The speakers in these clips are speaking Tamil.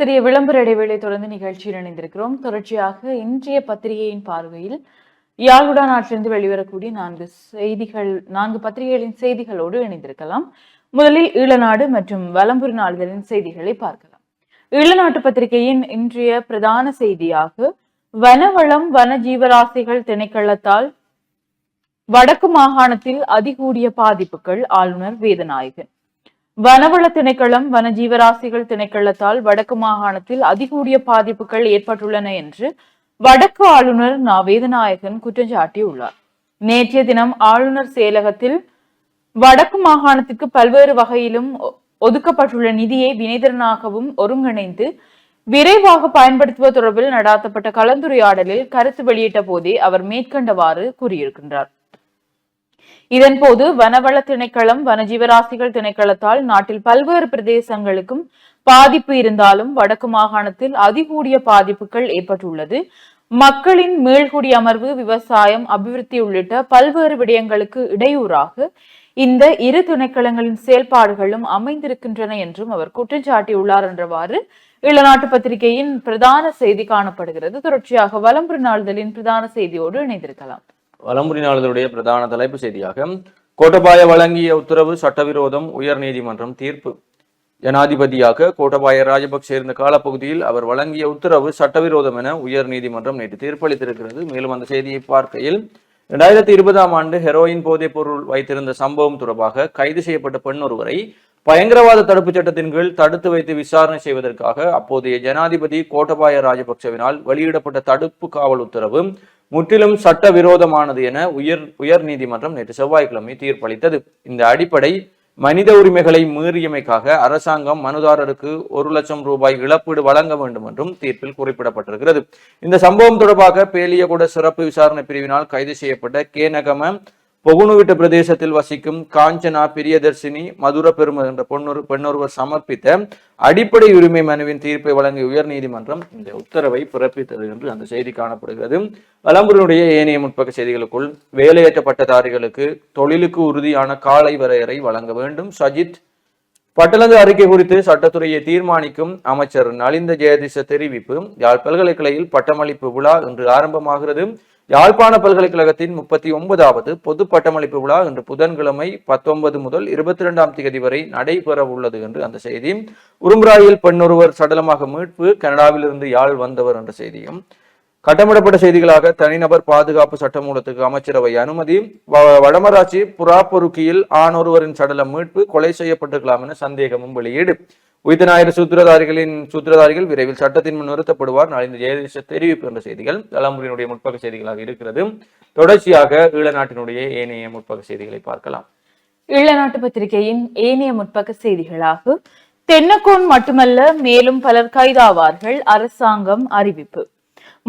சிறிய விளம்பர இடைவேளை தொடர்ந்து நிகழ்ச்சியில் இணைந்திருக்கிறோம். தொடர்ச்சியாக இன்றைய பத்திரிகையின் பார்வையில் யாழ்குடா நாட்டிலிருந்து வெளிவரக்கூடிய நான்கு செய்திகள் நான்கு பத்திரிகைகளின் செய்திகளோடு இணைந்திருக்கலாம். முதலில் ஈழநாடு மற்றும் வலம்புரி நாளிதழின் செய்திகளை பார்க்கலாம். ஈழநாட்டு பத்திரிகையின் இன்றைய பிரதான செய்தியாக வனவளம் வன ஜீவராசிகள் திணைக்களத்தால் வடக்கு மாகாணத்தில் அதிகூடிய பாதிப்புகள் ஆளுநர் வேதநாயகன். வனவள திணைக்களம் வன ஜீவராசிகள் திணைக்களத்தால் வடக்கு மாகாணத்தில் அதிகூடிய பாதிப்புகள் ஏற்பட்டுள்ளன என்று வடக்கு ஆளுநர் நா வேதநாயகன் குற்றம் சாட்டியுள்ளார் நேற்றைய தினம் ஆளுநர் செயலகத்தில் வடக்கு மாகாணத்திற்கு பல்வேறு வகையிலும் ஒ- ஒதுக்கப்பட்டுள்ள நிதியை வினைதரனாகவும் ஒருங்கிணைந்து விரைவாக பயன்படுத்துவது தொடர்பில் நடாத்தப்பட்ட கலந்துரையாடலில் கருத்து வெளியிட்ட போதே அவர் மேற்கண்டவாறு கூறியிருக்கின்றார். இதன்போது வனவள திணைக்களம் வனஜீவராசிகள் திணைக்களத்தால் நாட்டில் பல்வேறு பிரதேசங்களுக்கும் பாதிப்பு இருந்தாலும் வடக்கு மாகாணத்தில் அதிகூடிய பாதிப்புகள் ஏற்பட்டுள்ளது. மக்களின் மீள்குடி அமர்வு விவசாயம் அபிவிருத்தி உள்ளிட்ட பல்வேறு விடயங்களுக்கு இடையூறாக இந்த இரு திணைக்களங்களின் செயல்பாடுகளும் அமைந்திருக்கின்றன என்றும் அவர் குற்றம் சாட்டியுள்ளார் என்றவாறு இளநாட்டு பத்திரிகையின் பிரதான செய்தி காணப்படுகிறது. தொடர்ச்சியாக வலம்புரி நாளிதழின் பிரதான செய்தியோடு இணைந்திருக்கலாம். வலம்புரி நாளிதழுடைய பிரதான தலைப்பு செய்தியாக கோட்டபாய வழங்கிய உத்தரவு சட்டவிரோதம் உயர் நீதிமன்றம் தீர்ப்பு. ஜனாதிபதியாக கோட்டபாய ராஜபக்சே இருந்த காலப்பகுதியில் அவர் வழங்கிய உத்தரவு சட்டவிரோதம் என உயர் நீதிமன்றம் நேற்று தீர்ப்பளித்திருக்கிறது. மேலும் அந்த செய்தியை பார்க்கையில் இரண்டாயிரத்தி இருபதாம் ஆண்டு ஹெரோயின் போதைப் பொருள் வைத்திருந்த சம்பவம் தொடர்பாக கைது செய்யப்பட்ட பெண் ஒருவரை பயங்கரவாத தடுப்பு சட்டத்தின் கீழ் தடுத்து வைத்து விசாரணை செய்வதற்காக அப்போதைய ஜனாதிபதி கோட்டபாய ராஜபக்சவினால் வெளியிடப்பட்ட தடுப்பு காவல் உத்தரவு முற்றிலும் சட்ட விரோதமானது என உயர் உயர் நீதிமன்றம் நேற்று செவ்வாய்க்கிழமை தீர்ப்பளித்தது. இந்த அடிப்படை மனித உரிமைகளை மீறியமைக்காக அரசாங்கம் மனுதாரருக்கு ஒரு லட்சம் ரூபாய் இழப்பீடு வழங்க வேண்டும் என்றும் தீர்ப்பில் குறிப்பிடப்பட்டிருக்கிறது. இந்த சம்பவம் தொடர்பாக பேலியகுட சிறப்பு விசாரணை பிரிவினால் கைது செய்யப்பட்ட கேனகம பொகுணுவிட்ட பிரதேசத்தில் வசிக்கும் காஞ்சனா பிரியதர்சினி மதுர பெரும என்ற பொன்னொரு பெண்ணொருவர் சமர்ப்பித்த அடிப்படை உரிமை மனுவின் தீர்ப்பை வழங்கிய உயர்நீதிமன்றம் இந்த உத்தரவை பிறப்பித்தது என்று அந்த செய்தி காணப்படுகிறது. வலம்புரினுடைய ஏனைய முற்பக்க செய்திகளுக்குள் வேலையற்ற பட்டதாரிகளுக்கு தொழிலுக்கு உறுதியான காலை வரையறை வழங்க வேண்டும். சஜித் பட்டளந்து அறிக்கை குறித்து சட்டத்துறையை தீர்மானிக்கும் அமைச்சர் நலிந்த ஜெயதிச தெரிவிப்பு யாழ் பல்கலைக்கழகில் பட்டமளிப்பு விழா இன்று ஆரம்பமாகிறது. யாழ்ப்பாண பல்கலைக்கழகத்தின் முப்பத்தி ஒன்பதாவது பொது பட்டமளிப்பு விழா இன்று புதன்கிழமை பத்தொன்பது முதல் இருபத்தி இரண்டாம் தேதி வரை நடைபெற உள்ளது என்று அந்த செய்தி. உரும்புராயில் பெண்ணொருவர் சடலமாக மீட்பு கனடாவிலிருந்து யாழ் வந்தவர் என்ற செய்தியும். கட்டமிடப்பட்ட செய்திகளாக தனிநபர் பாதுகாப்பு சட்டமூலத்துக்கு அமைச்சரவை அனுமதி. வ- வடமராட்சி புறாப்பொருக்கியில் ஆண் ஒருவரின் சடலம் மீட்பு கொலை செய்யப்பட்டிருக்கலாம் என சந்தேகமும் வெளியீடு. உயிர் சூத்திரதாரிகளின் சூத்திரதாரிகள் விரைவில் சட்டத்தின் முன் நிறுத்தப்படுவார். நாளிந்த ஜெயதேச தெரிவிப்பு என்ற செய்திகள் தலைமுறையினுடைய முற்பக செய்திகளாக இருக்கிறது. தொடர்ச்சியாக ஈழ நாட்டினுடைய ஏனைய முற்பக செய்திகளை பார்க்கலாம். ஈழ நாட்டு பத்திரிகையின் ஏனைய முற்பக செய்திகளாக தென்னக்கோன் மட்டுமல்ல மேலும் பலர் கைதாவார்கள். அரசாங்கம் அறிவிப்பு.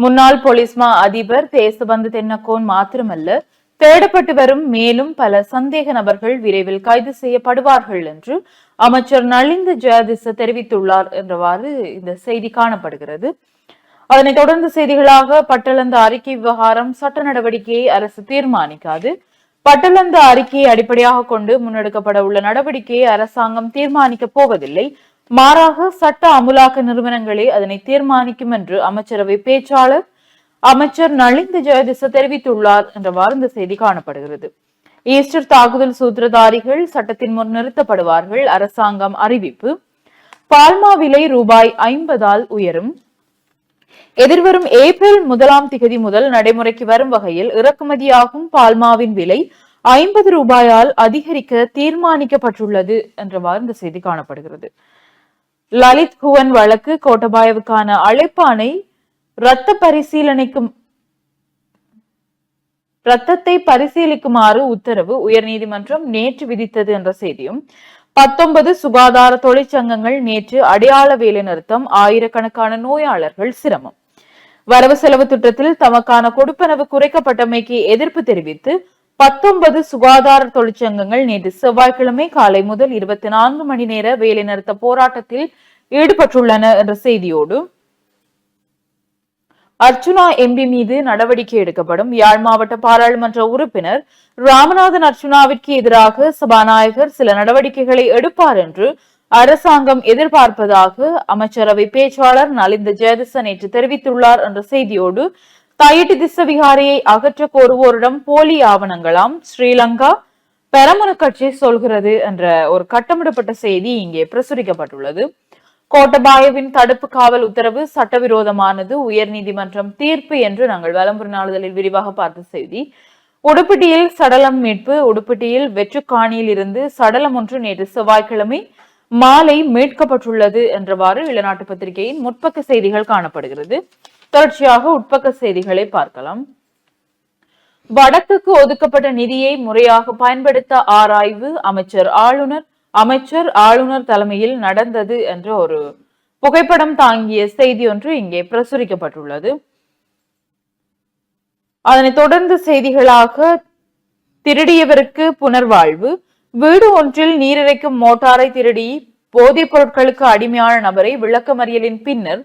முன்னாள் போலீஸ் மா அதிபர் தேசபந்து தென்னக்கோன் மாத்திரமல்ல தேடப்பட்டு வரும் மேலும் பல சந்தேக நபர்கள் விரைவில் கைது செய்யப்படுவார்கள் என்று அமைச்சர் நளிந்த ஜெயதிச தெரிவித்துள்ளார் என்றவாறு இந்த செய்தி காணப்படுகிறது. அதனைத் தொடர்ந்து செய்திகளாக பட்டளந்த அறிக்கை விவகாரம் சட்ட நடவடிக்கையை அரசு தீர்மானிக்காது. பட்டளந்த அறிக்கையை அடிப்படையாக கொண்டு முன்னெடுக்கப்பட உள்ள நடவடிக்கையை அரசாங்கம் தீர்மானிக்கப் போவதில்லை. மாறாக சட்ட அமுலாக்க நிறுவனங்களே அதனை தீர்மானிக்கும் என்று அமைச்சரவை பேச்சாளர் அமைச்சர் நளிந்த ஜெயதிச தெரிவித்துள்ளார் என்றவாறு இந்த செய்தி காணப்படுகிறது. ஈஸ்டர் தாக்குதல் சூத்திரதாரிகள் சட்டத்தின் முன் நிறுத்தப்படுவார்கள். அரசாங்கம் அறிவிப்பு. பால்மா விலை ரூபாய் ஐம்பதால் உயரும். எதிர்வரும் ஏப்ரல் முதலாம் திகதி முதல் நடைமுறைக்கு வரும் வகையில் இறக்குமதியாகும் பால்மாவின் விலை ஐம்பது ரூபாயால் அதிகரிக்க தீர்மானிக்கப்பட்டுள்ளது என்றவாறு இந்த செய்தி காணப்படுகிறது. லலித் குவன் வழக்கு கோட்டபாயவுக்கான அழைப்பானை இரத்த பரிசீலனைக்கும் ரத்தத்தை பரிசீலிக்குமாறு உத்தரவு உயர்நீதிமன்றம் நேற்று விதித்தது என்ற செய்தியும் பத்தொன்பது சுகாதார தொழிற்சங்கங்கள் நேற்று அடையாள வேலை நிறுத்தம் ஆயிரக்கணக்கான நோயாளர்கள் சிரமம். வரவு செலவு திட்டத்தில் தமக்கான கொடுப்பனவு குறைக்கப்பட்டமைக்கு எதிர்ப்பு தெரிவித்து பத்தொன்பது சுகாதார தொழிற்சங்கங்கள் நேற்று செவ்வாய்க்கிழமை காலை முதல் இருபத்தி நான்கு மணி நேர வேலைநிறுத்த போராட்டத்தில் ஈடுபட்டுள்ளன என்ற செய்தியோடு அர்ச்சுனா எம்பி மீது நடவடிக்கை எடுக்கப்படும். யாழ் மாவட்ட பாராளுமன்ற உறுப்பினர் ராமநாதன் அர்ச்சுனாவிற்கு எதிராக சபாநாயகர் சில நடவடிக்கைகளை எடுப்பார் என்று அரசாங்கம் எதிர்பார்ப்பதாக அமைச்சரவை பேச்சாளர் நலிந்த ஜெயதிச நேற்று தெரிவித்துள்ளார் என்ற செய்தியோடு தயிட்டு திசவிகாரியை அகற்ற கோருவோரிடம் போலி ஆவணங்களாம் ஸ்ரீலங்கா பெரமுன கட்சி சொல்கிறது என்ற ஒரு கட்டமிடப்பட்ட செய்தி இங்கே பிரசுரிக்கப்பட்டுள்ளது. கோட்டபாயவின் தடுப்பு காவல் உத்தரவு சட்டவிரோதமானது. உயர்நீதிமன்றம் தீர்ப்பு என்று நாங்கள் வலம்புரி நாளிதழில் விரிவாக பார்த்த செய்தி. உடுப்பட்டியில் சடலம் மீட்பு உடுப்பட்டியில் வெற்றுக்காணியில் இருந்து சடலம் ஒன்று நேற்று செவ்வாய்க்கிழமை மாலை மீட்கப்பட்டுள்ளது என்றவாறு இளநாட்டு பத்திரிகையின் முற்பக்க செய்திகள் காணப்படுகிறது. தொடர்ச்சியாக உட்பக்க செய்திகளை பார்க்கலாம். வடக்குக்கு ஒதுக்கப்பட்ட நிதியை முறையாக பயன்படுத்த ஆராய்வு அமைச்சர் ஆளுநர் அமைச்சர் ஆளுநர் தலைமையில் நடந்தது என்ற ஒரு புகைப்படம் தாங்கிய செய்தி ஒன்று இங்கே பிரசுரிக்கப்பட்டுள்ளது. அதனைத் தொடர்ந்து செய்திகளாக திருடியவருக்கு புனர்வாழ்வு வீடு ஒன்றில் நீரிறைக்கும் மோட்டாரை திருடி போதைப் பொருட்களுக்கு அடிமையான நபரை விளக்கமறியலின் பின்னர்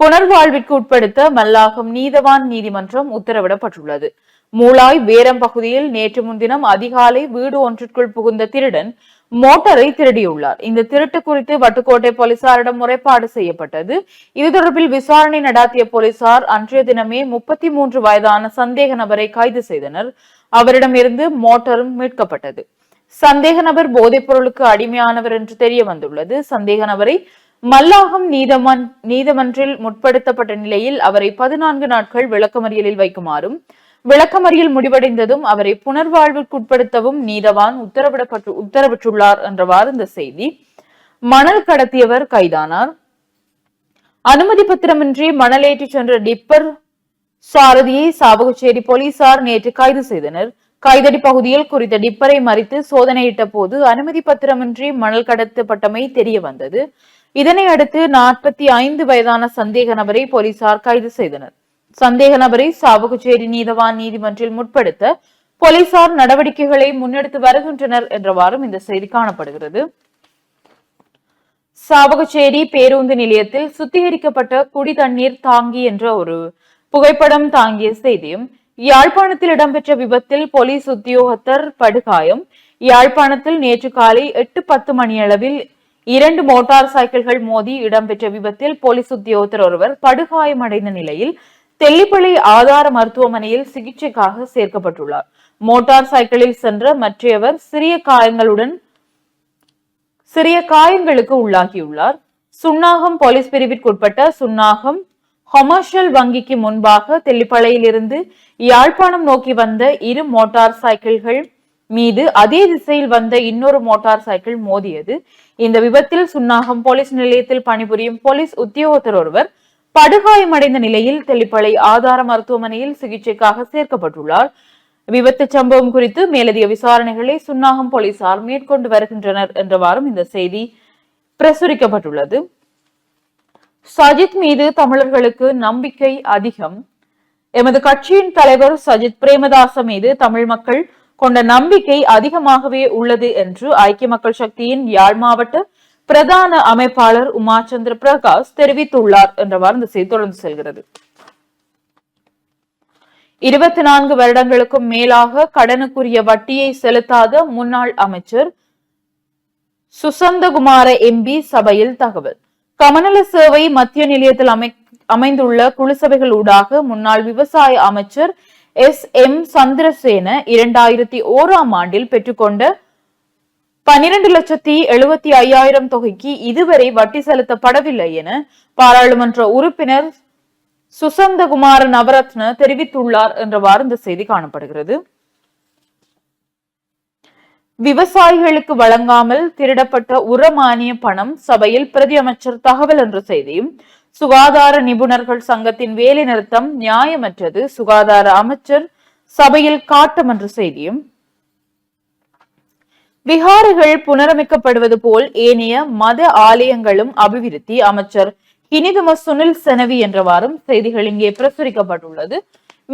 புனர்வாழ்விற்கு உட்படுத்த மல்லாகம் நீதவான் நீதிமன்றம் உத்தரவிடப்பட்டுள்ளது. மூளாய் வேரம் பகுதியில் நேற்று முன்தினம் அதிகாலை வீடு ஒன்றிற்குள் புகுந்த திருடன் மோட்டாரை திருடியுள்ளார். இந்த திருட்டு குறித்து வட்டுக்கோட்டை போலீசாரிடம் முறைப்பாடு செய்யப்பட்டது. இது தொடர்பில் விசாரணை நடாத்திய போலீசார் அன்றைய தினமே முப்பத்தி மூன்று வயதான சந்தேக நபரை கைது செய்தனர். அவரிடமிருந்து மோட்டாரும் மீட்கப்பட்டது. சந்தேக நபர் போதைப் பொருளுக்கு அடிமையானவர் என்று தெரிய வந்துள்ளது சந்தேக நபரை மல்லாகம் நீதமன் நீதிமன்றில் முற்படுத்தப்பட்ட நிலையில் அவரை பதினான்கு நாட்கள் விளக்கமறியலில் வைக்குமாறும் விளக்கமறியல் முடிவடைந்ததும் அவரை புனர்வாழ்வுக்குட்படுத்தவும் நீதவான் உத்தரவிடப்பட்டு உத்தரவிட்டுள்ளார் என்றவாறு இந்த செய்தி. மணல் கடத்தியவர் கைதானார். அனுமதி பத்திரமின்றி மணலேற்றி சென்ற டிப்பர் சாரதியை சாவகச்சேரி போலீசார் நேற்று கைது செய்தனர். கைதடி பகுதியில் குறித்த டிப்பரை மறித்து சோதனையிட்ட போது அனுமதி பத்திரமின்றி மணல் கடத்தப்பட்டமை தெரிய வந்தது. இதனை அடுத்து நாற்பத்தி ஐந்து வயதான சந்தேக நபரை போலீசார் கைது செய்தனர். சந்தேக நபரை சாவகச்சேரி நீதவான் நீதிமன்றில் முற்படுத்த போலீசார் நடவடிக்கைகளை முன்னெடுத்து வருகின்றனர் என்றவாறும் இந்த செய்தி காணப்படுகிறது. சாவகச்சேரி பேருந்து நிலையத்தில் சுத்திகரிக்கப்பட்ட குடி தண்ணீர் தாங்கி என்ற ஒரு புகைப்படம் தாங்கிய செய்தியும் யாழ்ப்பாணத்தில் இடம்பெற்ற விபத்தில் போலீஸ் உத்தியோகத்தர் படுகாயம். யாழ்ப்பாணத்தில் நேற்று காலை எட்டு பத்து மணியளவில் இரண்டு மோட்டார் சைக்கிள்கள் மோதி இடம்பெற்ற விபத்தில் போலீஸ் உத்தியோகத்தர் ஒருவர் படுகாயமடைந்த நிலையில் தெல்லிப்பளை ஆதார மருத்துவமனையில் சிகிச்சைக்காக சேர்க்கப்பட்டுள்ளார். மோட்டார் சைக்கிளில் சென்ற மற்றையவர் சிறிய காயங்களுடன் சிறிய காயங்களுக்கு உள்ளாகியுள்ளார். சுன்னாகம் போலீஸ் பிரிவிற்குட்பட்ட சுன்னாகம் கொமர்ஷியல் வங்கிக்கு முன்பாக தெல்லிப்பளையிலிருந்து யாழ்ப்பாணம் நோக்கி வந்த இரு மோட்டார் சைக்கிள்கள் மீது அதே திசையில் வந்த இன்னொரு மோட்டார் சைக்கிள் மோதியது. இந்த விபத்தில் சுன்னாகம் போலீஸ் நிலையத்தில் பணிபுரியும் போலீஸ் உத்தியோகத்தர் ஒருவர் படுகாயமடைந்த நிலையில் தெளிப்பளை ஆதார மருத்துவமனையில் சிகிச்சைக்காக சேர்க்கப்பட்டுள்ளார். விபத்து சம்பவம் குறித்து மேலதிக விசாரணைகளை சுன்னாகம் போலீசார் மேற்கொண்டு வருகின்றனர் என்றவாறும் இந்த செய்தி பிரசுரிக்கப்பட்டுள்ளது. சஜித் மீது தமிழர்களுக்கு நம்பிக்கை அதிகம். எமது கட்சியின் தலைவர் சஜித் பிரேமதாச மீது தமிழ் மக்கள் கொண்ட நம்பிக்கை அதிகமாகவே உள்ளது என்று ஐக்கிய மக்கள் சக்தியின் யாழ் மாவட்ட பிரதான அமைப்பாளர் உமாச்சந்திர பிரகாஷ் தெரிவித்துள்ளார் என்றவாறு இந்த செய்தி தொடர்ந்து செல்கிறது. இருபத்தி நான்கு வருடங்களுக்கும் மேலாக கடனுக்குரிய வட்டியை செலுத்தாத முன்னாள் அமைச்சர் சுசந்தகுமார எம்பி சபையில் தகவல். கமநல சேவை மத்திய நிலையத்தில் அமை அமைந்துள்ள குழுசபைகள் ஊடாக முன்னாள் விவசாய அமைச்சர் எஸ் எம் சந்திரசேன இரண்டாயிரத்தி ஓராம் ஆண்டில் பெற்றுக்கொண்ட பனிரெண்டு லட்சத்தி எழுபத்தி ஐயாயிரம் தொகைக்கு இதுவரை வட்டி செலுத்தப்படவில்லை என பாராளுமன்ற உறுப்பினர் சுசந்தகுமார நவரத்ன தெரிவித்துள்ளார் என்றவாறு இந்த செய்தி காணப்படுகிறது. விவசாயிகளுக்கு வழங்காமல் திருடப்பட்ட உர மானிய பணம் சபையில் பிரதி அமைச்சர் தகவல் என்ற செய்தியும் சுகாதார நிபுணர்கள் சங்கத்தின் வேலை நிறுத்தம் நியாயமற்றது சுகாதார அமைச்சர் சபையில் காட்டம் என்ற செய்தியும் விகாரைகள் புனரமைக்கப்படுவது போல் ஏனைய மத ஆலயங்களும் அபிவிருத்தி. அமைச்சர் இனிதும சுனில் செனவி என்றவாறும் செய்திகள் இங்கே பிரசுரிக்கப்பட்டுள்ளது.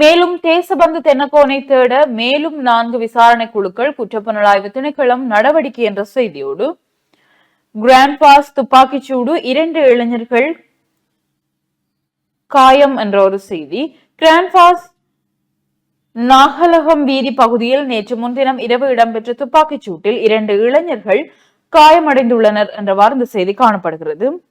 மேலும் தேசபந்து தென்னக்கோனை தேட மேலும் நான்கு விசாரணை குழுக்கள் குற்றப்புலனாய்வு திணைக்களம் நடவடிக்கை என்ற செய்தியோடு கிராண்ட் பாஸ் துப்பாக்கிச்சூடு இரண்டு இளைஞர்கள் காயம் என்ற ஒரு செய்தி. கிராண்ட் பாஸ் நாகலகம் வீதி பகுதியில் நேற்று முன்தினம் இரவு இடம்பெற்ற துப்பாக்கிச் சூட்டில் இரண்டு இளைஞர்கள் காயமடைந்துள்ளனர் என்றவாறு இந்த செய்தி காணப்படுகிறது.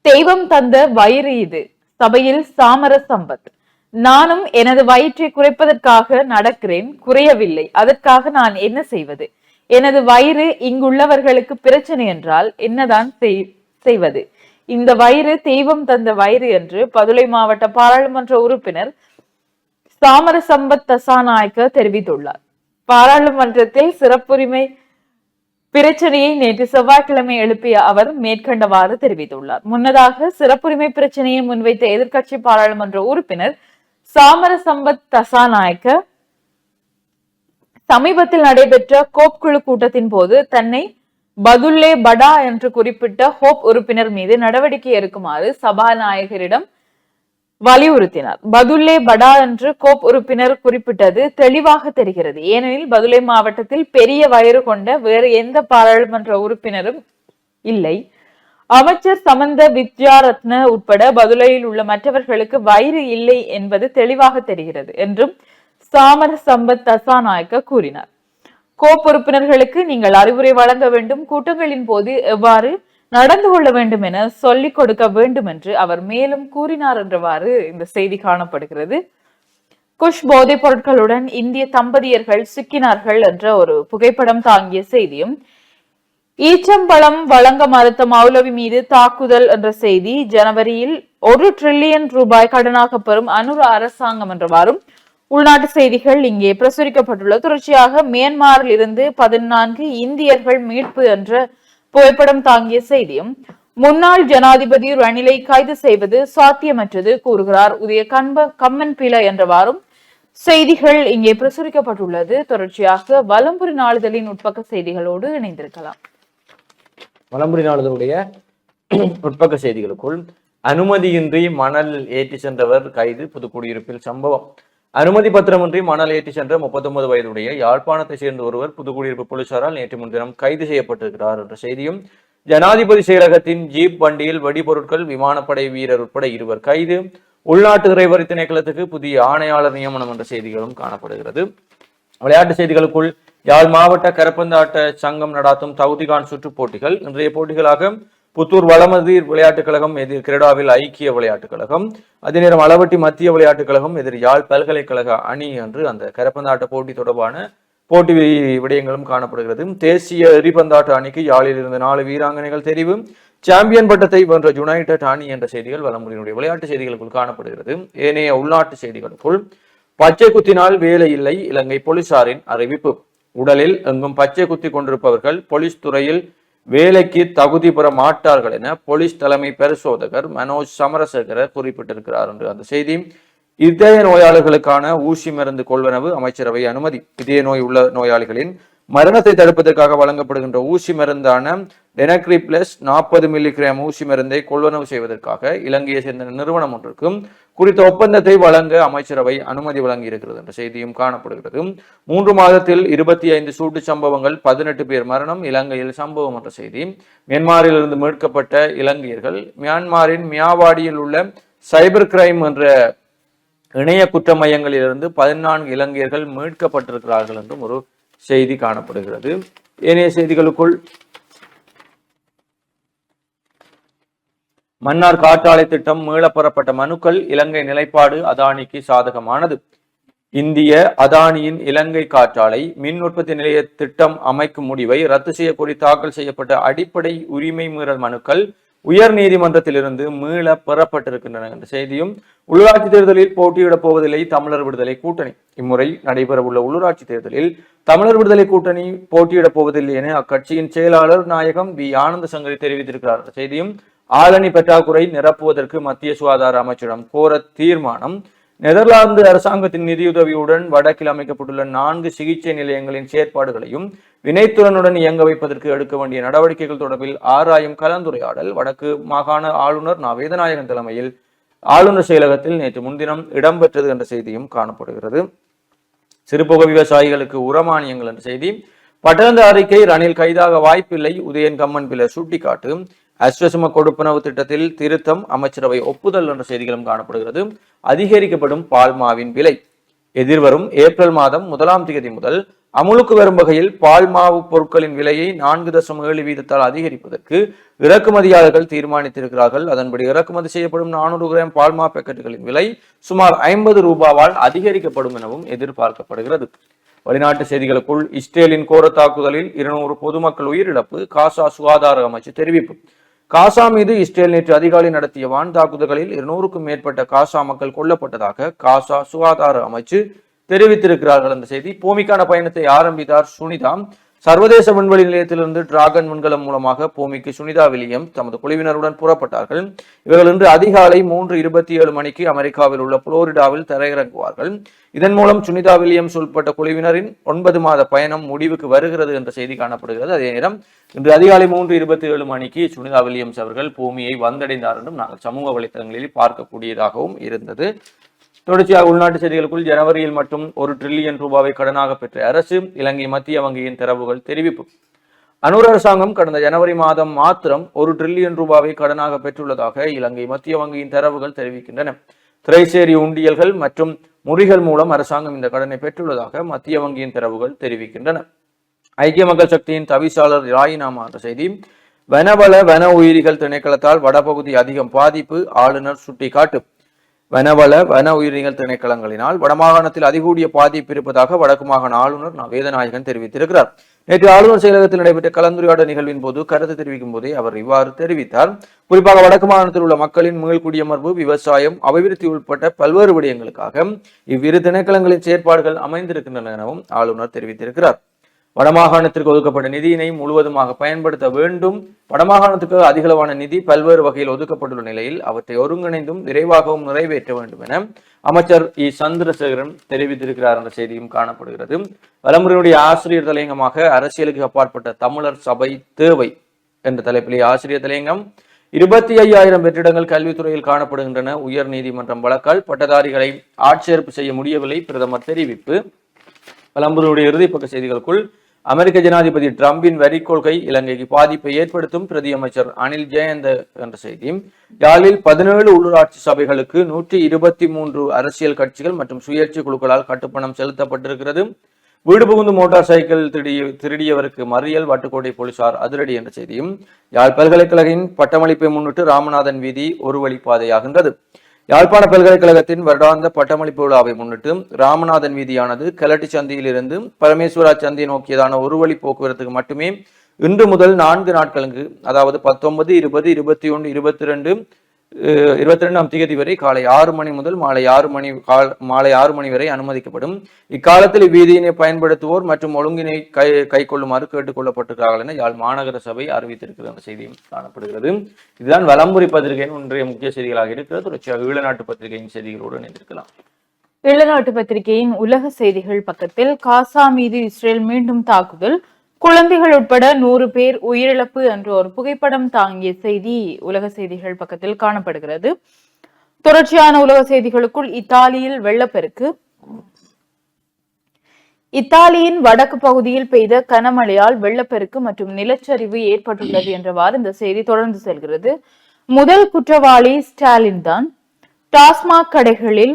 தெய்வம் தந்த வயிறு இது. சபையில் சாமர சம்பத். நானும் எனது வயிற்றை குறைப்பதற்காக நடக்கிறேன் குறையவில்லை. அதற்காக நான் என்ன செய்வது? எனது வயிறு இங்குள்ளவர்களுக்கு பிரச்சனை என்றால் என்னதான் செய்- செய்வது? இந்த வயிறு தெய்வம் தந்த வயிறு என்று பதுளை மாவட்ட பாராளுமன்ற உறுப்பினர் சாமர சம்பத் தசாநாயக்க தெரிவித்துள்ளார். பாராளுமன்றத்தில் சிறப்புரிமை பிரச்சனையை நேற்று செவ்வாய்க்கிழமை எழுப்பிய அவர் மேற்கண்டவாறு தெரிவித்துள்ளார். முன்னதாக சிறப்புரிமை பிரச்சனையை முன்வைத்த எதிர்க்கட்சி பாராளுமன்ற உறுப்பினர் சாமர சம்பத் தசாநாயக்க சமீபத்தில் நடைபெற்ற கோப் குழு கூட்டத்தின் போது தன்னை பதுல்லே படா என்று குறிப்பிட்ட ஹோப் உறுப்பினர் மீது நடவடிக்கை எடுக்குமாறு சபாநாயகரிடம் வலியுறுத்தினார். பதுல்லே படா என்று கோப் உறுப்பினர் குறிப்பிட்டது தெளிவாக தெரிகிறது. ஏனெனில் பதுலே மாவட்டத்தில் பெரிய வயிறு கொண்ட வேறு எந்த பாராளுமன்ற உறுப்பினரும் இல்லை. அமைச்சர் சமந்த வித்யாரத்ன உட்பட பதுலையில் உள்ள மற்றவர்களுக்கு வயிறு இல்லை என்பது தெளிவாக தெரிகிறது என்றும் சாமர சம்பத் தசாநாயக்க கூறினார். கோப் உறுப்பினர்களுக்கு நீங்கள் அறிவுரை வழங்க வேண்டும். கூட்டங்களின் போது எவ்வாறு நடந்து கொள்ள வேண்டும் என சொல்லிக் கொடுக்க வேண்டும் என்று அவர் மேலும் கூறினார் என்றவாறு இந்த செய்தி காணப்படுகிறது. குஷ் போதைப் பொருட்களுடன் இந்திய தம்பதியர்கள் சிக்கினார்கள் என்ற ஒரு புகைப்படம் தாங்கிய செய்தியும் ஈச்சம்பழம் வழங்க மறுத்த மௌலவி மீது தாக்குதல் என்ற செய்தி ஜனவரியில் ஒரு டிரில்லியன் ரூபாய் கடனாக பெறும் அனுர அரசாங்கம் என்றவாறும் உள்நாட்டு செய்திகள் இங்கே பிரசுரிக்கப்பட்டுள்ள தொடர்ச்சியாக மியான்மரில் இருந்து பதினான்கு இந்தியர்கள் மீட்பு என்ற புகைப்படம் தாங்கிய செய்தியும் முன்னாள் ஜனாதிபதி ரணிலை கைது செய்வது சாத்தியமற்றது கூறுகிறார். உதய கண்ப கம்மன் பில என்றவாறும் செய்திகள் இங்கே பிரசுரிக்கப்பட்டுள்ளது. தொடர்ச்சியாக வலம்புரி நாளிதழின் உட்பக்க செய்திகளோடு இணைந்திருக்கலாம். வலம்புரி நாளிதழுடைய உட்பக்க செய்திகளுக்குள் அனுமதியின்றி மணல் ஏற்றி சென்றவர் கைது புதுக்குடியிருப்பில் சம்பவம். அனுமதி பத்திரமின்றி மணல் ஏற்றி சென்ற முப்பத்தொன்பது வயதுடைய யாழ்ப்பாணத்தை சேர்ந்த ஒருவர் புதுக்குடியிருப்பு போலீசாரால் நேற்று முன்தினம் கைது செய்யப்பட்டிருக்கிறார் என்ற செய்தியும் ஜனாதிபதி செயலகத்தின் ஜீப் வண்டியில் வெடிபொருட்கள் விமானப்படை வீரர் உட்பட இருவர் கைது உள்நாட்டு இறைவரி திணைக்களத்துக்கு புதிய ஆணையாளர் நியமனம் என்ற செய்திகளும் காணப்படுகிறது. விளையாட்டு செய்திகளுக்குள் யாழ் மாவட்ட கரப்பந்தாட்ட சங்கம் நடாத்தும் தகுதிகான் சுற்றுப் போட்டிகள் இன்றைய போட்டிகளாக புத்தூர் வளமதிர் விளையாட்டுக் கழகம் எதிர் கிரடாவில் ஐக்கிய விளையாட்டுக் கழகம் அதே நேரம் அளவட்டி மத்திய விளையாட்டுக் கழகம் எதிர் யாழ் பல்கலைக்கழக அணி என்று அந்த கரப்பந்தாட்ட போட்டி தொடர்பான போட்டி விடயங்களும் காணப்படுகிறது. தேசிய எரிபந்தாட்ட அணிக்கு யாழில் இருந்து நாலு வீராங்கனைகள் தெரிவு. சாம்பியன் பட்டத்தை வென்ற யுனைடெட் அணி என்ற செய்திகள் வலமுறையினுடைய விளையாட்டு செய்திகளுக்குள் காணப்படுகிறது. ஏனைய உள்நாட்டு செய்திகளுக்குள் பச்சை குத்தினால் வேலை இல்லை இலங்கை போலீசாரின் அறிவிப்பு. உடலில் எங்கும் பச்சை குத்தி கொண்டிருப்பவர்கள் போலீஸ் துறையில் வேலைக்கு தகுதி பெற மாட்டார்கள் என போலீஸ் தலைமை பரிசோதகர் மனோஜ் சமரசேகர குறிப்பிட்டிருக்கிறார் என்று அந்த செய்தி. இதய நோயாளர்களுக்கான ஊசி மருந்து கொள்வனவு அமைச்சரவை அனுமதி. இதய நோய் உள்ள நோயாளிகளின் மரணத்தை தடுப்பதற்காக வழங்கப்படுகின்ற ஊசி மருந்தான டெனக்ரி பிளஸ் நாற்பது மில்லிகிராம் ஊசி மருந்தை கொள்வனவு செய்வதற்காக இலங்கையை சேர்ந்த நிறுவனம் ஒன்றுக்கும் குறித்த ஒப்பந்தத்தை வழங்க அமைச்சரவை அனுமதி வழங்கி இருக்கிறது என்ற செய்தியும் காணப்படுகிறது. மூன்று மாதத்தில் இருபத்தி ஐந்து சூட்டு சம்பவங்கள் பதினெட்டு பேர் மரணம் இலங்கையில் சம்பவம் என்ற செய்தி. மியான்மாரிலிருந்து மீட்கப்பட்ட இலங்கையர்கள் மியான்மாரின் மியாவாடியில் உள்ள சைபர் கிரைம் என்ற இணைய குற்ற மையங்களிலிருந்து பதினான்கு இலங்கையர்கள் மீட்கப்பட்டிருக்கிறார்கள் என்றும் ஒரு செய்தி காணப்படுகிறது. ஏனைய செய்திகளுக்குள் மன்னார் காற்றாலை திட்டம் மீளப்பெறப்பட்ட மனுக்கள் இலங்கை நிலைப்பாடு அதானிக்கு சாதகமானது. இந்திய அதானியின் இலங்கை காற்றாலை மின் உற்பத்தி நிலைய திட்டம் அமைக்கும் முடிவை ரத்து செய்யக்கோரி தாக்கல் செய்யப்பட்ட அடிப்படை உரிமை மீறல் மனுக்கள் உயர் நீதிமன்றத்திலிருந்து மீள பெறப்பட்டிருக்கின்றன என்ற செய்தியும் உள்ளாட்சி தேர்தலில் போட்டியிடப் போவதில்லை தமிழர் விடுதலை கூட்டணி. இம்முறை நடைபெறவுள்ள உள்ளூராட்சி தேர்தலில் தமிழர் விடுதலை கூட்டணி போட்டியிடப் போவதில்லை என அக்கட்சியின் செயலாளர் நாயகம் வி. ஆனந்த சங்கரி தெரிவித்திருக்கிறார் செய்தியும் ஆளணி பற்றாக்குறை நிரப்புவதற்கு மத்திய சுகாதார அமைச்சிடம் கோர தீர்மானம். நெதர்லாந்து அரசாங்கத்தின் நிதியுதவியுடன் வடக்கில் அமைக்கப்பட்டுள்ள நான்கு சிகிச்சை நிலையங்களின் செயற்பாடுகளையும் வினைத்துறனுடன் இயங்க வைப்பதற்கு எடுக்க வேண்டிய நடவடிக்கைகள் தொடர்பில் ஆராயும் கலந்துரையாடல் வடக்கு மாகாண ஆளுநர் நா வேதநாயகன் தலைமையில் ஆளுநர் செயலகத்தில் நேற்று முன்தினம் இடம்பெற்றது என்ற செய்தியும் காணப்படுகிறது. சிறுபுக விவசாயிகளுக்கு உரமானியங்கள் என்ற செய்தி. பட்டணந்த அறிக்கை ரணில் கைதாக வாய்ப்பில்லை. உதயன் கம்மன் பில சுட்டிக்காட்டு. அஸ்வசம கொடுப்பனவு திட்டத்தில் திருத்தம் அமைச்சரவை ஒப்புதல் என்ற செய்திகளும் காணப்படுகிறது. அதிகரிக்கப்படும் பால்மாவின் விலை. எதிர்வரும் ஏப்ரல் மாதம் முதலாம் தேதி முதல் அமுலுக்கு வரும் வகையில் பால் மாவு பொருட்களின் விலையை நான்கு தசம் ஏழு வீதத்தால் அதிகரிப்பதற்கு இறக்குமதியாளர்கள் தீர்மானித்திருக்கிறார்கள். அதன்படி இறக்குமதி செய்யப்படும் நானூறு கிராம் பால்மா பாக்கெட்டுகளின் விலை சுமார் ஐம்பது ரூபாவால் அதிகரிக்கப்படும் எனவும் எதிர்பார்க்கப்படுகிறது. வெளிநாட்டு செய்திகளுக்குள் இஸ்ரேலின் கோர தாக்குதலில் இருநூறு பொதுமக்கள் உயிரிழப்பு காசா சுகாதார அமைச்சு தெரிவிப்பு. காசா மீது இஸ்ரேல் நேற்று அதிகாலை நடத்திய வான் தாக்குதல்களில் இருநூறுக்கும் மேற்பட்ட காசா மக்கள் கொல்லப்பட்டதாக காசா சுகாதார அமைச்சு தெரிவித்திருக்கிறார்கள். அந்த செய்தி பூமிக்கான பயணத்தை ஆரம்பித்தார் சுனிதா. சர்வதேச விண்வெளி நிலையத்திலிருந்து டிராகன் விண்கலம் மூலமாக பூமிக்கு சுனிதா வில்லியம் தமது குழுவினருடன் புறப்பட்டார்கள். இவர்கள் இன்று அதிகாலை மூன்று இருபத்தி ஏழு மணிக்கு அமெரிக்காவில் உள்ள புளோரிடாவில் தரையிறங்குவார்கள். இதன் மூலம் சுனிதா வில்லியம்ஸ் உள்பட்ட குழுவினரின் ஒன்பது மாத பயணம் முடிவுக்கு வருகிறது என்ற செய்தி காணப்படுகிறது. அதே நேரம் இன்று அதிகாலை மூன்று இருபத்தி ஏழு மணிக்கு சுனிதா வில்லியம்ஸ் அவர்கள் பூமியை வந்தடைந்தார் என்றும் நாங்கள் சமூக வலைத்தளங்களில் பார்க்கக்கூடியதாகவும் இருந்தது. தொடர்ச்சியாக உள்நாட்டு செய்திகளுக்குள் ஜனவரியில் மட்டும் ஒரு டிரில்லியன் ரூபாவை கடனாக பெற்ற அரசு இலங்கை மத்திய வங்கியின் தரவுகள் தெரிவிப்பு. அனூர் அரசாங்கம் கடந்த ஜனவரி மாதம் மாத்திரம் ஒரு டிரில்லியன் ரூபாவை கடனாக பெற்றுள்ளதாக இலங்கை மத்திய வங்கியின் தரவுகள் தெரிவிக்கின்றன. திரைசேரி உண்டியல்கள் மற்றும் முறிகள் மூலம் அரசாங்கம் இந்த கடனை பெற்றுள்ளதாக மத்திய வங்கியின் தரவுகள் தெரிவிக்கின்றன. ஐக்கிய மக்கள் சக்தியின் தவிசாளர் ராயினாமா என்ற செய்தி வனவள வன உயிரிகள் திணைக்களத்தால் வடபகுதி அதிகம் பாதிப்பு ஆளுநர் சுட்டிக்காட்டு. வனவள வன உயிரினங்கள் திணைக்களங்களினால் வடமாகாணத்தில் அதிகூடிய பாதிப்பு இருப்பதாக வடக்கு மாகாண ஆளுநர் வேதநாயகன் தெரிவித்திருக்கிறார். நேற்று ஆளுநர் செயலகத்தில் நடைபெற்ற கலந்துரையாடல் நிகழ்வின் போது கருத்து தெரிவிக்கும் போதே அவர் இவ்வாறு தெரிவித்தார். குறிப்பாக வடக்கு மாகாணத்தில் உள்ள மக்களின் மீள்குடியமர்வு விவசாயம் அபிவிருத்தி உட்பட்ட பல்வேறு விடயங்களுக்காக இவ்விரு திணைக்களங்களின் செயற்பாடுகள் அமைந்திருக்கின்றன எனவும் ஆளுநர் தெரிவித்திருக்கிறார். வடமாகாணத்திற்கு ஒதுக்கப்பட்ட நிதியினை முழுவதுமாக பயன்படுத்த வேண்டும். வடமாகாணத்துக்கு அதிகளவான நிதி பல்வேறு வகையில் ஒதுக்கப்பட்டுள்ள நிலையில் அவற்றை ஒருங்கிணைந்தும் விரைவாகவும் நிறைவேற்ற வேண்டும் என அமைச்சர் இ. சந்திரசேகரன் தெரிவித்திருக்கிறார் என்ற செய்தியும் காணப்படுகிறது. வலமுறையினுடைய ஆசிரியர் தலையங்கமாக அரசியலுக்கு அப்பாற்பட்ட தமிழர் சபை தேவை என்ற தலைப்பிலே ஆசிரியர் தலையங்கம். இருபத்தி ஐயாயிரம் வெற்றிடங்கள் கல்வித்துறையில் காணப்படுகின்றன. உயர் நீதிமன்றம் வழக்கால் பட்டதாரிகளை ஆட்சேர்ப்பு செய்ய முடியவில்லை. பிரதமர் தெரிவிப்பு. பலம்புருடைய இறுதிப்பக்க செய்திகளுக்குள் அமெரிக்க ஜனாதிபதி டிரம்பின் வரி கொள்கை இலங்கைக்கு பாதிப்பை ஏற்படுத்தும் பிரதி அமைச்சர் அனில் ஜெயந்த என்ற செய்தி. யாழில் பதினேழு உள்ளூராட்சி சபைகளுக்கு நூற்றி இருபத்தி மூன்று அரசியல் கட்சிகள் மற்றும் சுயேட்சை குழுக்களால் கட்டுப்பணம் செலுத்தப்பட்டிருக்கிறது. வீடு புகுந்து மோட்டார் சைக்கிள் திருடிய திருடியவருக்கு மறியல் வட்டுக்கோட்டை போலீசார் அதிரடி என்ற செய்தியும் யாழ் பல்கலைக்கழகின் பட்டமளிப்பை முன்னிட்டு ராமநாதன் வீதி ஒரு வழிப்பாதையாகின்றது. யாழ்ப்பாண பல்கலைக்கழகத்தின் வருடாந்த பட்டமளிப்பு விழாவை முன்னிட்டு ராமநாதன் வீதியானது கலட்டி சந்தியிலிருந்து பரமேஸ்வரா சந்தி நோக்கியதான ஒரு வழி போக்குவரத்துக்கு மட்டுமே இன்று முதல் நான்கு நாட்களுக்கு அதாவது பத்தொன்பது இருபது இருபத்தி ஒன்று இருபத்தி ரெண்டு இருபத்தி ரெண்டாம் தேதி வரை காலை ஆறு மணி முதல் மாலை ஆறு மணி கால் மாலை ஆறு மணி வரை அனுமதிக்கப்படும். இக்காலத்தில் இவ்வீதியினை பயன்படுத்துவோர் மற்றும் ஒழுங்கினை கை கை கொள்ளுமாறு கேட்டுக்கொள்ளப்பட்டிருக்கிறார்கள் என யாழ் மாநகர சபை அறிவித்திருக்கிற அந்த செய்தியும் காணப்படுகிறது. இதுதான் வலம்புரி பத்திரிகையின் ஒன்றிய முக்கிய செய்திகளாக இருக்கிறது. தொடர்ச்சியாக ஈழநாட்டு பத்திரிகையின் செய்திகளோடு இணைந்திருக்கலாம். ஈழநாட்டு பத்திரிகையின் உலக செய்திகள் பக்கத்தில் காசா மீது இஸ்ரேல் மீண்டும் தாக்குதல் குழந்தைகள் உட்பட நூறு பேர் உயிரிழப்பு என்று ஒரு புகைப்படம் தாங்கிய செய்தி உலக செய்திகள் பக்கத்தில் காணப்படுகிறது. தொடர்ச்சியான உலக செய்திகளுக்குள் இத்தாலியில் வெள்ளப்பெருக்கு. இத்தாலியின் வடக்கு பகுதியில் பெய்த கனமழையால் வெள்ளப்பெருக்கு மற்றும் நிலச்சரிவு ஏற்பட்டுள்ளது என்றவாறு இந்த செய்தி தொடர்ந்து செல்கிறது. முதல் குற்றவாளி ஸ்டாலின் தான். டாஸ்மாக் கடைகளில்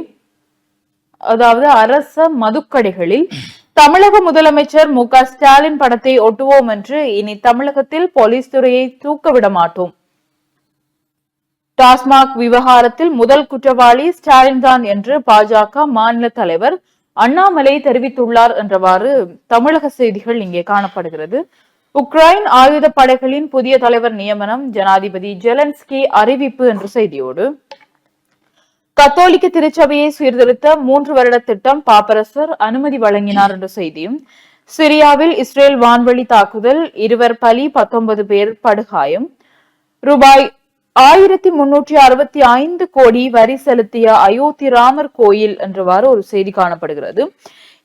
அதாவது அரச மதுக்கடைகளில் தமிழக முதலமைச்சர் மு க ஸ்டாலின் படத்தை ஒட்டுவோம் என்று இனி தமிழகத்தில் போலீஸ் துறையை தூக்கவிட மாட்டோம். டாஸ்மாக் விவகாரத்தில் முதல் குற்றவாளி ஸ்டாலின் தான் என்று பாஜக மாநில தலைவர் அண்ணாமலை தெரிவித்துள்ளார் என்றவாறு தமிழக செய்திகள் இங்கே காணப்படுகிறது. உக்ரைன் ஆயுத படைகளின் புதிய தலைவர் நியமனம் ஜனாதிபதி ஜெலன்ஸ்கி அறிவிப்பு என்ற செய்தியோடு கத்தோலிக்க திருச்சபையை சீர்திருத்த மூன்று வருட திட்டம் பாப்பரசர் அனுமதி வழங்கினார் என்ற செய்தியும் சிரியாவில் இஸ்ரேல் வான்வழி தாக்குதல் இருவர் பலி பத்தொன்பது பேர் படுகாயம். ரூபாய் ஆயிரத்தி முன்னூற்றி அறுபத்தி ஐந்து கோடி வரி செலுத்திய அயோத்தி ராமர் கோயில் என்றவாறு ஒரு செய்தி காணப்படுகிறது.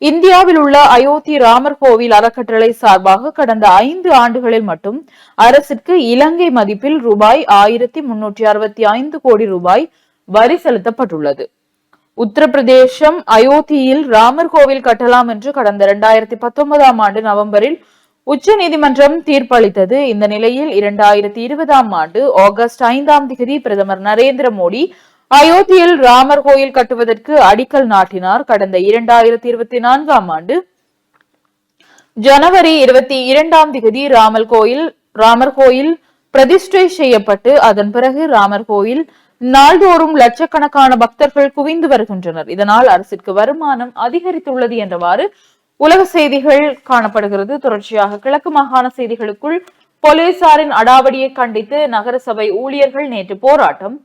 இந்தியாவில் உள்ள அயோத்தி ராமர் கோவில் அறக்கட்டளை சார்பாக கடந்த ஐந்து ஆண்டுகளில் மட்டும் அரசிற்கு இலங்கை மதிப்பில் ரூபாய் ஆயிரத்தி முன்னூற்றி அறுபத்தி ஐந்து கோடி ரூபாய் வரி செலுத்தப்பட்டுள்ளது. உத்தரப்பிரதேசம் அயோத்தியில் ராமர் கோவில் கட்டலாம் என்று கடந்த இரண்டாயிரத்தி பத்தொன்பதாம் ஆண்டு நவம்பரில் உச்ச நீதிமன்றம் தீர்ப்பளித்தது. இந்த நிலையில் இரண்டாயிரத்தி இருபதாம் ஆண்டு ஆகஸ்ட் ஐந்தாம் தேதி பிரதமர் நரேந்திர மோடி அயோத்தியில் ராமர் கோயில் கட்டுவதற்கு அடிக்கல் நாட்டினார். கடந்த இரண்டாயிரத்தி இருபத்தி நான்காம் ஆண்டு ஜனவரி இருபத்தி இரண்டாம் திகதி ராமர் கோயில் ராமர் கோயில் பிரதிஷ்டை செய்யப்பட்டு அதன் பிறகு ராமர் கோயில் நாள்தோறும் லட்சக்கணக்கான பக்தர்கள் குவிந்து வருகின்றனர். இதனால் அரசிற்கு வருமானம் அதிகரித்துள்ளது என்றவாறு உலக செய்திகள் காணப்படுகிறது. தொடர்ச்சியாக கிழக்கு மாகாண செய்திகளுக்குள் போலீசாரின் அடாவடியை கண்டித்து நகரசபை ஊழியர்கள் நேற்று போராட்டம்.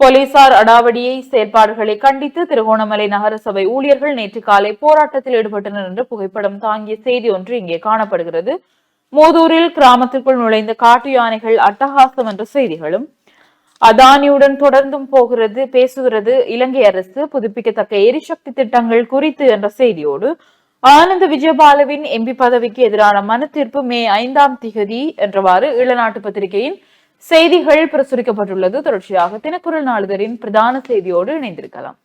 போலீசார் அடாவடியை செயற்பாடுகளை கண்டித்து திருகோணமலை நகரசபை ஊழியர்கள் நேற்று காலை போராட்டத்தில் ஈடுபட்டனர் என்று புகைப்படம் தாங்கிய செய்தி ஒன்று இங்கே காணப்படுகிறது. மூதூரில் கிராமத்திற்குள் நுழைந்த காட்டு யானைகள் அட்டகாசம் என்ற செய்திகளும் அதானியுடன் தொடர்ந்தும் போகிறது பேசுகிறது இலங்கை அரசு. புதுப்பிக்கத்தக்க எரிசக்தி திட்டங்கள் குறித்து என்ற செய்தியோடு ஆனந்த விஜயபாலவின் எம்பி பதவிக்கு எதிரான மனு தீர்ப்பு மே ஐந்தாம் திகதி என்றவாறு ஈழநாட்டு பத்திரிகையின் செய்திகள் பிரசுரிக்கப்பட்டுள்ளது. தொடர்ச்சியாக தினக்குரல் நாளிதழின் பிரதான செய்தியோடு இணைந்திருக்கலாம்.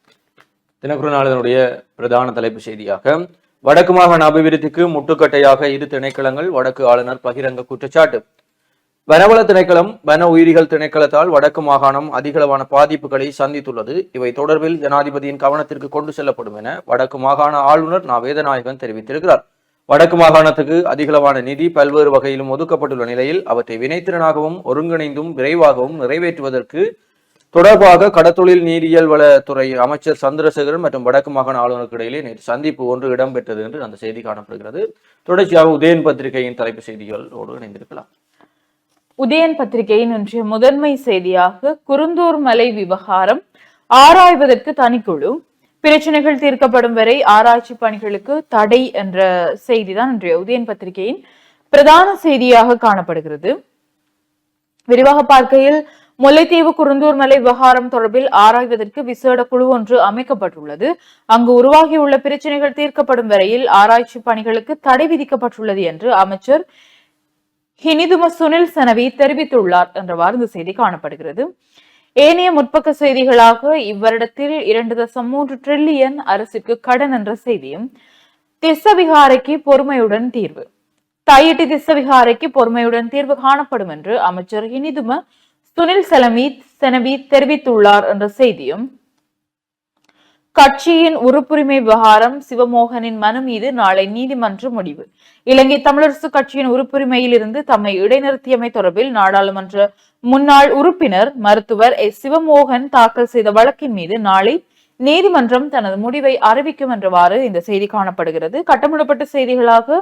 தினக்குரல் நாளிதனுடைய பிரதான தலைப்பு செய்தியாக வடக்கு மாகாண அபிவிருத்திக்கு முட்டுக்கட்டையாக இரு திணைக்களங்கள் வடக்கு ஆளுநர் பகிரங்க குற்றச்சாட்டு. வனவள திணைக்களம் வன உயிரிகள் திணைக்களத்தால் வடக்கு மாகாணம் அதிகளவான பாதிப்புகளை சந்தித்துள்ளது. இவை தொடர்பில் ஜனாதிபதியின் கவனத்திற்கு கொண்டு செல்லப்படும் என வடக்கு மாகாண ஆளுநர் நா. வேதநாயகன் தெரிவித்திருக்கிறார். வடக்கு மாகாணத்துக்கு அதிகளவான நிதி பல்வேறு வகையிலும் ஒதுக்கப்பட்டுள்ள நிலையில் அவற்றை வினைத்திறனாகவும் ஒருங்கிணைந்தும் விரைவாகவும் நிறைவேற்றுவதற்கு தொடர்பாக கடத்தொழில் நீரியல் வளத்துறை அமைச்சர் சந்திரசேகரன் மற்றும் வடக்கு மாகாண ஆளுநருக்கு இடையிலே நேற்று சந்திப்பு ஒன்று இடம்பெற்றது என்று அந்த செய்தி காணப்படுகிறது. தொடர்ச்சியாக உதயன் பத்திரிகையின் தலைப்பு செய்திகளோடு இணைந்திருக்கலாம். உதயன் பத்திரிகையின் இன்றைய முதன்மை செய்தியாக குருந்தூர் மலை விவகாரம் ஆராய்வதற்கு தனிக்குழு. பிரச்சனைகள் தீர்க்கப்படும் வரை ஆராய்ச்சி பணிகளுக்கு தடை என்ற செய்திதான் இன்றைய உதயன் பத்திரிகையின் பிரதான செய்தியாக காணப்படுகிறது. விரிவாக பார்க்கையில் முல்லைத்தீவு குருந்தூர் மலை விவகாரம் தொடர்பில் ஆராய்வதற்கு விசேட குழு ஒன்று அமைக்கப்பட்டுள்ளது. அங்கு உருவாகியுள்ள பிரச்சனைகள் தீர்க்கப்படும் வரையில் ஆராய்ச்சி பணிகளுக்கு தடை விதிக்கப்பட்டுள்ளது என்று அமைச்சர் ஹினிதும சுனில் சனவி தெரிவித்துள்ளார் என்றவாறு இந்த செய்தி காணப்படுகிறது. ஏனைய முற்பக்க செய்திகளாக இவ்வருடத்தில் இரண்டு தசம் மூன்று டிரில்லியன் அரசுக்கு கடன் என்ற செய்தியும் திசவிகாரைக்கு பொறுமையுடன் தீர்வு. தாயிட்டி திசவிகாரைக்கு பொறுமையுடன் தீர்வு காணப்படும் என்று அமைச்சர் ஹினிதும சுனில் செலமீத் செனவி தெரிவித்துள்ளார் என்ற செய்தியும் கட்சியின் உறுப்புரிமை விவகாரம் சிவமோகனின் மனு மீது நாளை நீதிமன்றம் முடிவு. இலங்கை தமிழரசு கட்சியின் உறுப்புரிமையில் இருந்து தம்மை இடைநிறுத்தியமை தொடர்பில் நாடாளுமன்ற முன்னாள் உறுப்பினர் மருத்துவர் எஸ் சிவமோகன் தாக்கல் செய்த வழக்கின் மீது நாளை நீதிமன்றம் தனது முடிவை அறிவிக்கும் என்றவாறு இந்த செய்தி காணப்படுகிறது. கட்டமிடப்பட்ட செய்திகளாக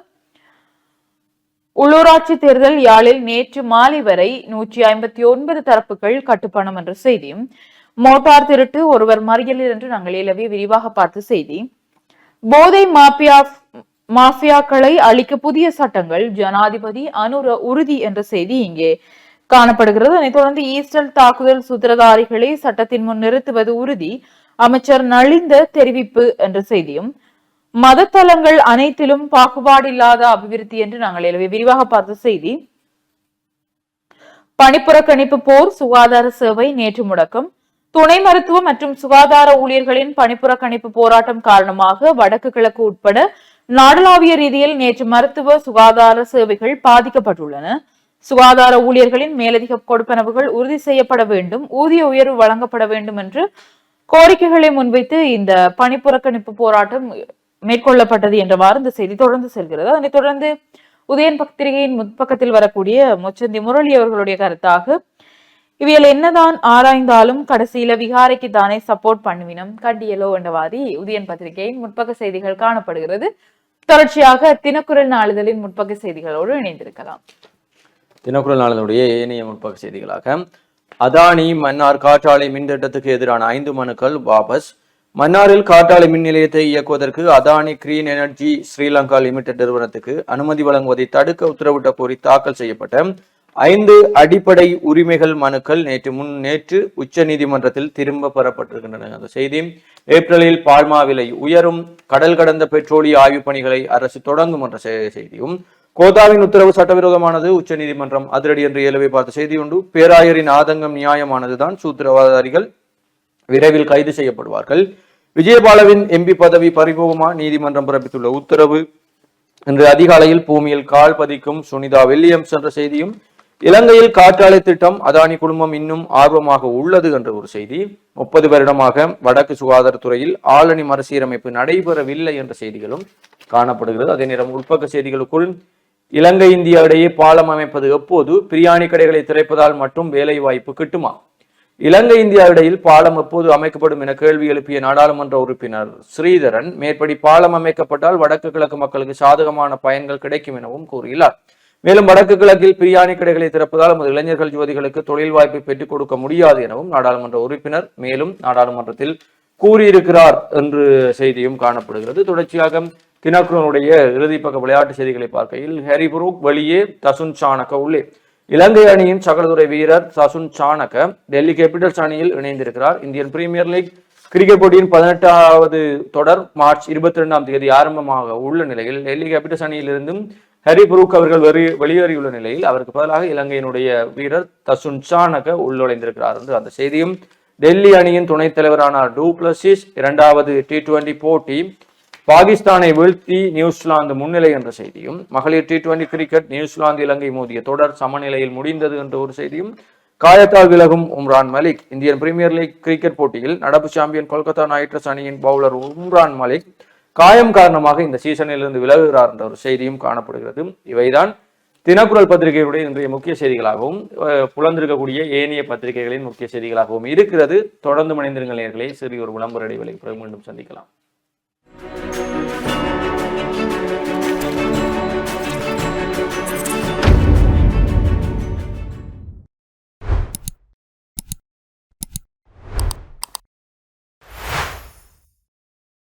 உள்ளூராட்சி தேர்தல் யாழில் நேற்று மாலை வரை நூற்றி ஐம்பத்தி ஒன்பது தரப்புகள் கட்டுப்பணம் என்ற செய்தியும் மோட்டார் திருட்டு ஒருவர் மறியலில் என்று நாங்கள் இலவே விரிவாக பார்த்த செய்தி. போதை மாபியா மாஃபியாக்களை அளிக்க புதிய சட்டங்கள் ஜனாதிபதி அனுர உறுதி என்ற செய்தி இங்கே காணப்படுகிறது. அதனைத் தொடர்ந்து ஈஸ்டர் தாக்குதல் சூத்திரதாரிகளை சட்டத்தின் முன் நிறுத்துவது உறுதி. அமைச்சர் நலிந்த தெரிவிப்பு என்ற செய்தியும் மதத்தலங்கள் அனைத்திலும் பாகுபாடில்லாத அபிவிருத்தி என்று நாங்கள் எனவே விரிவாக பார்த்த செய்தி. பணிப்புறக்கணிப்பு போர் சுகாதார சேவை நேற்று முடக்கம். துணை மருத்துவ மற்றும் சுகாதார ஊழியர்களின் பணிப்புறக்கணிப்பு போராட்டம் காரணமாக வடக்கு கிழக்கு உட்பட நாடளாவிய ரீதியில் நேற்று மருத்துவ சுகாதார சேவைகள் பாதிக்கப்பட்டுள்ளன. சுகாதார ஊழியர்களின் மேலதிக கொடுப்பனவுகள் உறுதி செய்யப்பட வேண்டும் ஊதிய உயர்வு வழங்கப்பட வேண்டும் என்று கோரிக்கைகளை முன்வைத்து இந்த பணிப்புறக்கணிப்பு போராட்டம் மேற்கொள்ளப்பட்டது என்றவாறு இந்த செய்தி தொடர்ந்து செல்கிறது. அதனைத் தொடர்ந்து உதயன் பத்திரிகையின் முற்பக்கத்தில் வரக்கூடிய முச்சந்தி முரளி அவர்களுடைய கருத்தாக இவையில் என்னதான் ஆராய்ந்தாலும் கடைசியில விகாரைக்கு தானே சப்போர்ட் பண்ணுவினும் கண்டியலோ என்றவாதி உதயன் பத்திரிகையின் முற்பக்க செய்திகள் காணப்படுகிறது. தொடர்ச்சியாக தினக்குரல் நாளிதழின் முற்பக்க செய்திகளோடு இணைந்திருக்கலாம். தினக்குரல் நாளினுடைய ஏனைய முற்பக்க செய்திகளாக. அதானி மன்னார் காற்றாலை மின் திட்டத்துக்கு எதிரான ஐந்து மனுக்கள் வாபஸ். மன்னாரில் காற்றாலை மின் நிலையத்தை இயக்குவதற்கு Adani green energy Sri Lanka limited நிறுவனத்துக்கு அனுமதி வழங்குவதை தடுக்க உத்தரவிட்ட கோரி தாக்கல் செய்யப்பட்ட ஐந்து அடிப்படை உரிமைகள் மனுக்கள் நேற்று முன் நேற்று உச்ச நீதிமன்றத்தில் திரும்ப பெறப்பட்டிருக்கின்றன. அந்த செய்தி ஏப்ரலில் பால்மா விலை உயரும் கடல் கடந்த பெட்ரோலிய ஆய்வு பணிகளை அரசு தொடங்கும் என்ற செய்தியும் கோதாவின் உத்தரவு சட்டவிரோதமானது உச்ச நீதிமன்றம் அதிரடி என்று இயலவை பார்த்த செய்தி உண்டு பேராயரின் ஆதங்கம் நியாயமானதுதான் சூத்திரவாதாரிகள் விரைவில் கைது செய்யப்படுவார்கள். விஜயபாலவின் எம்பி பதவி பறிபோகுமா நீதிமன்றம் பிறப்பித்துள்ள உத்தரவு? இன்று அதிகாலையில் பூமியில் கால் பதிக்கும் சுனிதா வில்லியம்ஸ் என்ற செய்தியும் இலங்கையில் காற்றாலை திட்டம் அதானி குடும்பம் இன்னும் ஆர்வமாக உள்ளது என்ற ஒரு செய்தி. முப்பது வருடமாக வடக்கு சுகாதாரத்துறையில் ஆளணி மறுசீரமைப்பு நடைபெறவில்லை என்ற செய்திகளும் காணப்படுகிறது. அதே நேரம் உட்பக்க செய்திகளுக்குள் இலங்கை இந்தியா இடையே பாலம் அமைப்பது எப்போது? பிரியாணி கடைகளை திறப்பதால் மட்டும் வேலை வாய்ப்பு கிட்டுமா? இலங்கை இந்தியா இடையில் பாலம் எப்போது அமைக்கப்படும் என கேள்வி எழுப்பிய நாடாளுமன்ற உறுப்பினர் ஸ்ரீதரன் மேற்படி பாலம் அமைக்கப்பட்டால் வடக்கு கிழக்கு மக்களுக்கு சாதகமான பயன்கள் கிடைக்கும் எனவும் கூறியுள்ளார். மேலும் வடக்கு கிழக்கில் பிரியாணி கடைகளை திறப்பதால் நமது இளைஞர்கள் யுவதிகளுக்கு தொழில் வாய்ப்பை பெற்றுக் கொடுக்க முடியாது எனவும் நாடாளுமன்ற உறுப்பினர் மேலும் நாடாளுமன்றத்தில் கூறியிருக்கிறார் என்று செய்தியும் காணப்படுகிறது. தொடர்ச்சியாக தினக்குரனுடைய இறுதிப்பக்க விளையாட்டு செய்திகளை பார்க்கையில் ஹரிபுரூக் வெளியே தசுன் சாணக்க உள்ளே. இலங்கை அணியின் சகலதுறை வீரர் சசுன் சாணக்க டெல்லி கேபிட்டல்ஸ் அணியில் இணைந்திருக்கிறார். இந்தியன் பிரீமியர் லீக் கிரிக்கெட் போட்டியின் பதினெட்டாவது தொடர் மார்ச் இருபத்தி ரெண்டாம் தேதி ஆரம்பமாக உள்ள நிலையில் டெல்லி கேபிட்டல்ஸ் அணியிலிருந்தும் ஹரி புரூக் அவர்கள் வெளி வெளியேறியுள்ள நிலையில் அவருக்கு பதிலாக இலங்கையினுடைய வீரர் தசுன் சானக உள்நுழைந்திருக்கிறார் என்று அந்த செய்தியும் டெல்லி அணியின் துணைத் தலைவரான டூப்ளசிஸ் இரண்டாவது டி டுவெண்டி போட்டி பாகிஸ்தானை வீழ்த்தி நியூசிலாந்து முன்னிலை என்ற செய்தியும் மகளிர் T twenty cricket New Zealand இலங்கை மோதிய தொடர் சமநிலையில் முடிந்தது என்ற ஒரு செய்தியும் காயத்தால் விலகும் Umran Malik Indian Premier League cricket போட்டியில் நடப்பு சாம்பியன் கொல்கத்தா நைட் ரைடர்ஸ் அணியின் பவுலர் உம்ரான் மலிக் காயம் காரணமாக இந்த சீசனில் இருந்து விலகுகிறார் என்ற ஒரு செய்தியும் காணப்படுகிறது. இவைதான் தினக்குரல் பத்திரிகைகளுடைய இன்றைய முக்கிய செய்திகளாகவும் புலந்திருக்கக்கூடிய ஏனைய பத்திரிகைகளின் முக்கிய செய்திகளாகவும் இருக்கிறது. தொடர்ந்து மணிந்திருங்கள் நேர்களை. சிறிய ஒரு விளம்பர இடைவெளி மீண்டும் சந்திக்கலாம்.